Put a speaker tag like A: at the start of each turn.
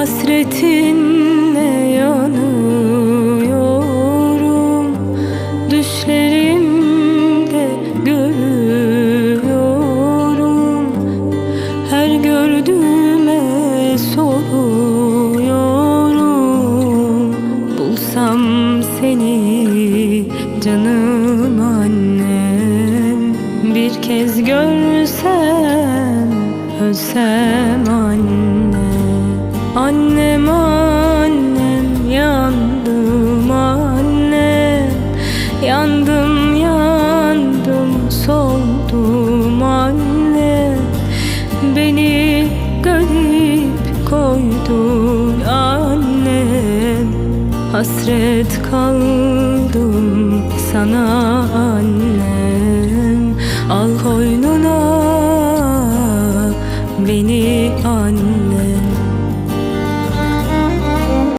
A: Hasretinle yanıyorum Düşlerimde görüyorum. Her gördüğüme soruyorum Bulsam seni canım annem. Bir kez görsem ölsem anne Annem annem yandım anne Yandım yandım soldum anne Beni garip koydun anne Hasret kaldım sana annem. Al koynuna beni anne